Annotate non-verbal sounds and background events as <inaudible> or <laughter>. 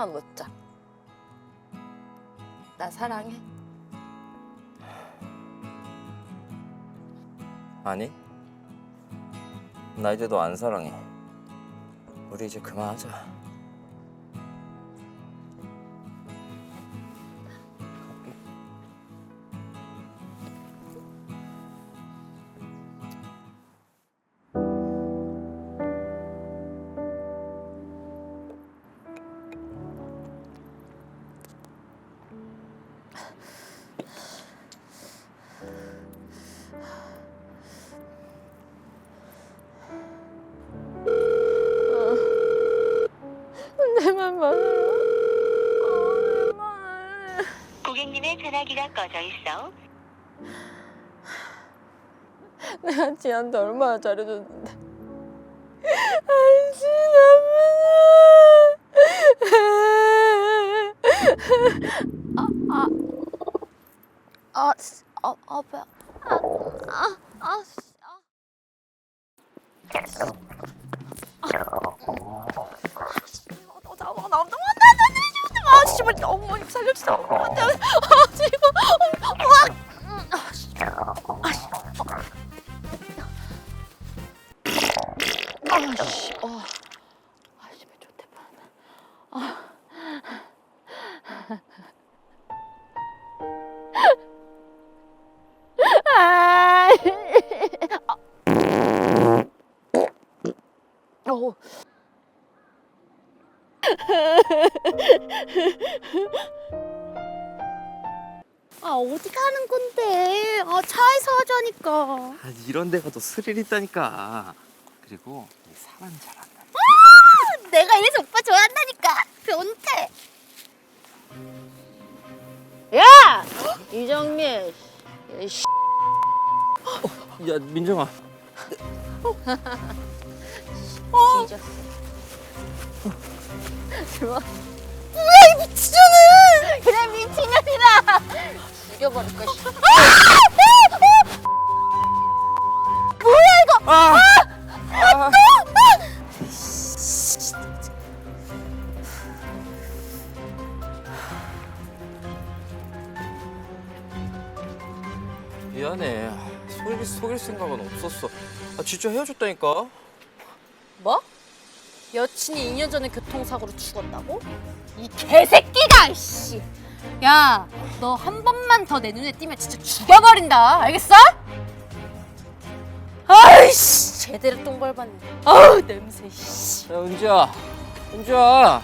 하나만 묻자. 나 사랑해? 아니 나 이제 너 안 사랑해 우리 이제 그만하자 고객님의 전화기가 꺼져 있어 <sighs> 내가 지한테 얼마나 잘해줬는데. 알지, 나. 아, 아, 씨, 아, 아, 배, 아, 아, 아, 씨, 아. 어머니 살려주세요. 안 돼, 아, 씨발, 어, 아, 씨. 아씨, 어, 아씨, 왜 좋대 봐. 아, 아, 어. <laughs> 아 어디 가는 건데? 아 차에서 하자니까. 아, 이런 데가 더 스릴 있다니까 그리고 사람 잘한다 내가 이래서 오빠 좋아한다니까. 변태. 야 이정민. 씨. 야 민정아 뒤졌어. 좋아. 뭐야 이 미친년은? 그래 미친년이다. 죽여버릴 거야. 씨. 뭐야 이거? 아! 미안해 속일, 속일 생각은 없었어 아 진짜 헤어졌다니까 뭐? 여친이 2년 전에 교통사고로 죽었다고? 이 개새끼가 씨. 야, 너 한 번만 더 내 눈에 띄면 진짜 죽여버린다. 알겠어? 아이씨, 제대로 똥벌 받네. 아우 냄새 씨. 야 은지야 은지야